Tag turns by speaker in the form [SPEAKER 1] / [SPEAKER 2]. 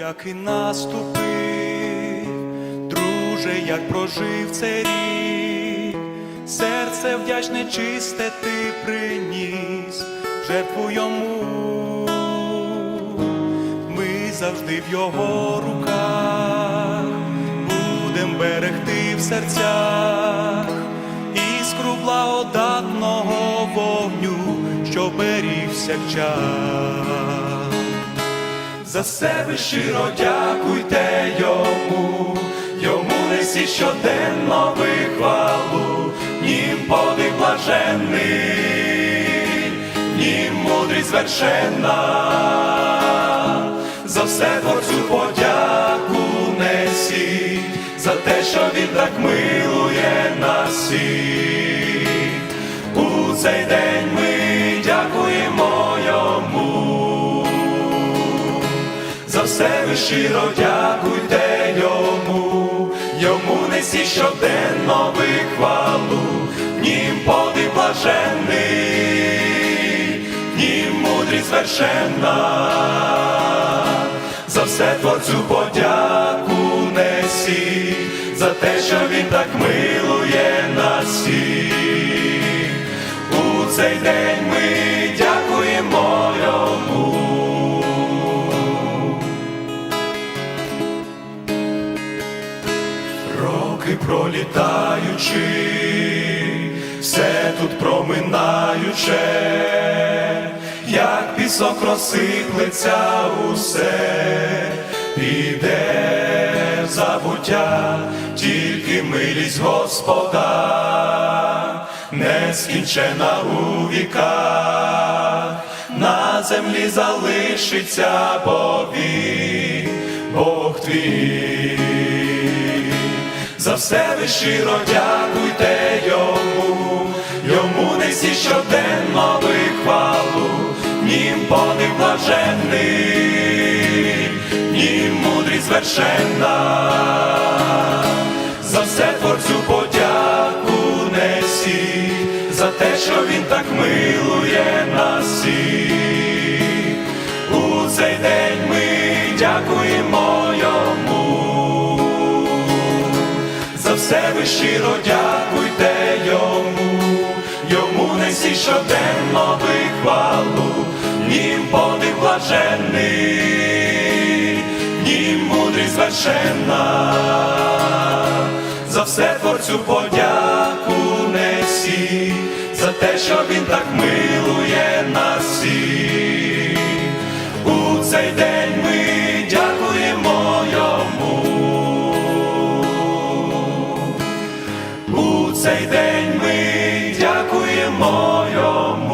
[SPEAKER 1] як і наступив, друже, як прожив цей рік, серце вдячне чисте ти приніс, жертву йому, ми завжди в його руках, будем берегти в серцях іскру благодатного вогню, що берігся час. За себе щиро дякуйте йому, йому несі щоденно вихвалу, нім подих блаженний, нім мудрість звершенна, за все творцю подяку несіть, за те, що він так милує нас всіх. У цей день ми все ви щиро дякуйте йому, йому несі щоденно вихвалу, нім подих блаженний, нім мудрість звершенна, за все творцю подяку несі, за те, що він так милує нас всіх. У цей день ми дякуємо Роки пролітаючи, все тут проминаюче, як пісок розсиплеться усе, піде в забуття, тільки милість Господа, нескінчена у віках, на землі залишиться повік, Бог твій. За все ви щиро дякуйте йому, йому несі щоденно вихвалу, нім подих блаженний, нім мудрість звершенна, за все творцю подяку несі, за те, що він так милує нас. У цей день ми дякуємо йому. Все ви щиро дякуйте йому, йому несі щоденно вихвалу, нім подих блаженний, нім мудрість звершенна, за все творцю подяку несі, за те, що він так милує нас moją